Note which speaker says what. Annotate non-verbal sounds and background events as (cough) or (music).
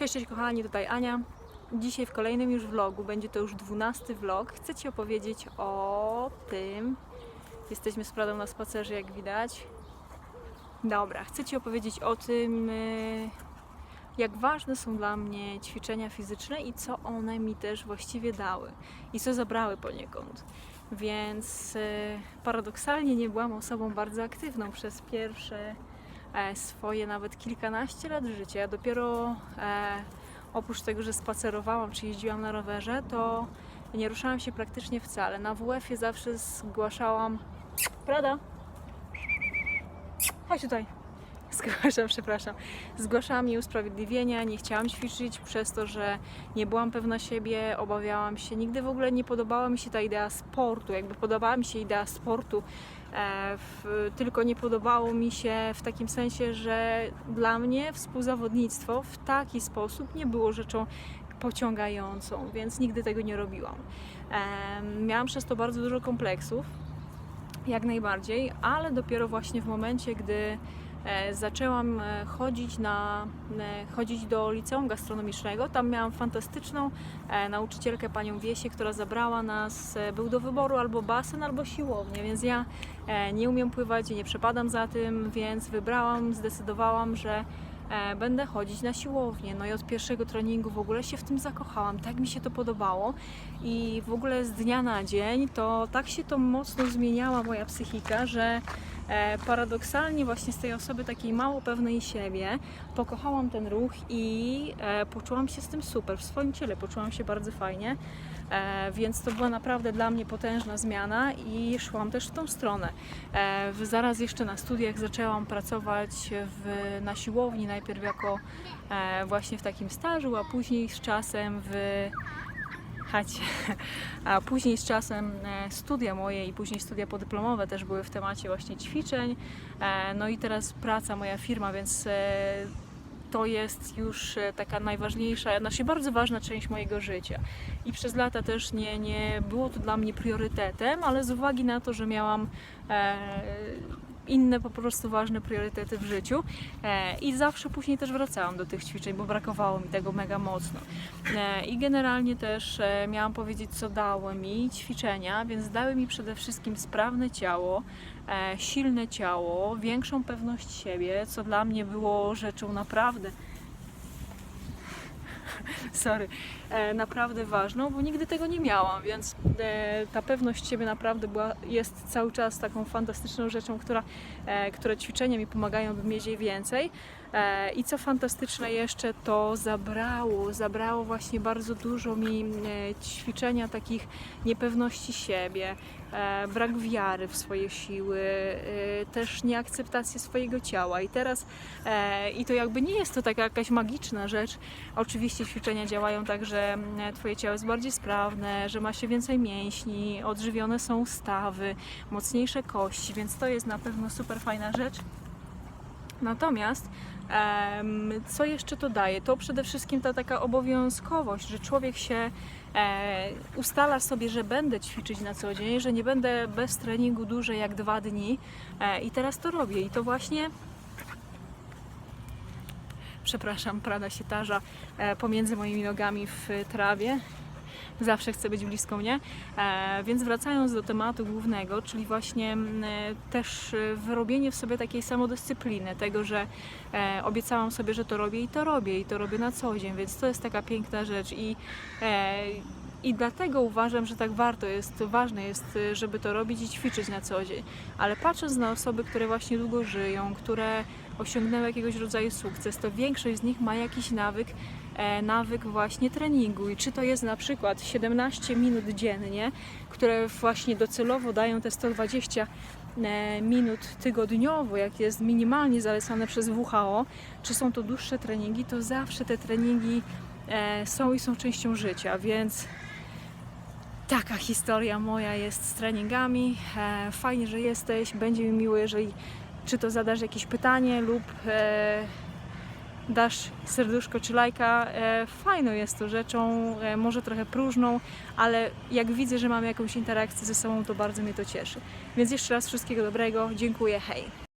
Speaker 1: Cześć, cześć kochani, tutaj Ania. Dzisiaj w kolejnym już vlogu, będzie to już dwunasty vlog, chcę Ci opowiedzieć o tym. Jesteśmy z Pradą na spacerze, jak widać. Dobra, chcę Ci opowiedzieć o tym, y, jak ważne są dla mnie ćwiczenia fizyczne i co one mi też właściwie dały i co zabrały poniekąd. Więc y, paradoksalnie nie byłam osobą bardzo aktywną przez pierwsze swoje nawet kilkanaście lat życia. Ja dopiero e, oprócz tego, że spacerowałam czy jeździłam na rowerze, to nie ruszałam się praktycznie wcale. Na WF-ie zawsze zgłaszałam. Prada! Chodź tutaj. (laughs) Zgłaszam, przepraszam. Zgłaszałam jej usprawiedliwienia, nie chciałam ćwiczyć przez to, że nie byłam pewna siebie, obawiałam się. Nigdy w ogóle nie podobała mi się ta idea sportu. Jakby podobała mi się idea sportu, e, w, tylko nie podobało mi się w takim sensie, że dla mnie współzawodnictwo w taki sposób nie było rzeczą pociągającą, więc nigdy tego nie robiłam. E, miałam przez to bardzo dużo kompleksów, jak najbardziej, ale dopiero właśnie w momencie, gdy e, zaczęłam e, chodzić, na, e, chodzić do liceum gastronomicznego. Tam miałam fantastyczną e, nauczycielkę, panią Wiesię, która zabrała nas, e, był do wyboru albo basen, albo siłownię, więc ja e, nie umiem pływać i nie przepadam za tym, więc wybrałam, zdecydowałam, że e, będę chodzić na siłownię. No i od pierwszego treningu w ogóle się w tym zakochałam, tak mi się to podobało i w ogóle z dnia na dzień to tak się to mocno zmieniała moja psychika, że e, paradoksalnie właśnie z tej osoby takiej mało pewnej siebie pokochałam ten ruch i e, poczułam się z tym super, w swoim ciele poczułam się bardzo fajnie, e, więc to była naprawdę dla mnie potężna zmiana i szłam też w tą stronę. E, zaraz jeszcze na studiach zaczęłam pracować w, na siłowni, najpierw jako e, właśnie w takim stażu, a później z czasem w A później z czasem e, studia moje i później studia podyplomowe też były w temacie właśnie ćwiczeń. E, No i teraz praca, moja firma, więc e, to jest już taka najważniejsza, znaczy bardzo ważna część mojego życia. I przez lata też nie, nie było to dla mnie priorytetem, ale z uwagi na to, że miałam e, inne po prostu ważne priorytety w życiu e, i zawsze później też wracałam do tych ćwiczeń, bo brakowało mi tego mega mocno. E, I generalnie też e, miałam powiedzieć, co dały mi ćwiczenia, więc dały mi przede wszystkim sprawne ciało, silne ciało, większą pewność siebie, co dla mnie było rzeczą naprawdę (laughs) sorry, e, naprawdę ważną, bo nigdy tego nie miałam, więc e, ta pewność siebie naprawdę była, jest cały czas taką fantastyczną rzeczą, która, e, które ćwiczenia mi pomagają, by mieć jej więcej. E, I co fantastyczne jeszcze, to zabrało, zabrało właśnie bardzo dużo mi e, ćwiczenia takich niepewności siebie, e, brak wiary w swoje siły, też nieakceptacji swojego ciała. I teraz, i to jakby nie jest to taka jakaś magiczna rzecz, Oczywiście ćwiczenia działają tak, że mm, Twoje ciało jest bardziej sprawne, że ma się więcej mięśni, odżywione są stawy, mocniejsze kości, więc to jest na pewno super fajna rzecz. Natomiast co jeszcze to daje? To przede wszystkim ta taka obowiązkowość, że człowiek się e, ustala sobie, że będę ćwiczyć na co dzień, że nie będę bez treningu dłużej jak dwa dni e, i teraz to robię i to właśnie przepraszam, Prada się tarza e, pomiędzy moimi nogami w trawie. Zawsze chce być blisko mnie. E, więc wracając do tematu głównego, czyli właśnie też e, wyrobienie w sobie takiej samodyscypliny, tego, że e, obiecałam sobie, że to robię i to robię i to robię na co dzień, więc to jest taka piękna rzecz i i dlatego uważam, że tak warto jest, ważne jest, żeby to robić i ćwiczyć na co dzień. Ale patrząc na osoby, które właśnie długo żyją, które osiągnęły jakiegoś rodzaju sukces, to większość z nich ma jakiś nawyk, e, nawyk właśnie treningu. I czy to jest na przykład 17 minut dziennie, które właśnie docelowo dają te 120 e, minut tygodniowo, jak jest minimalnie zalecane przez WHO, czy są to dłuższe treningi, to zawsze te treningi e, są i są częścią życia, więc taka historia moja jest z treningami. Fajnie, że jesteś. Będzie mi miło, jeżeli czy to zadasz jakieś pytanie lub e, dasz serduszko czy lajka. E, fajną jest to rzeczą, e, może trochę próżną, ale jak widzę, że mamy jakąś interakcję ze sobą, to bardzo mnie to cieszy. Więc jeszcze raz wszystkiego dobrego. Dziękuję. Hej!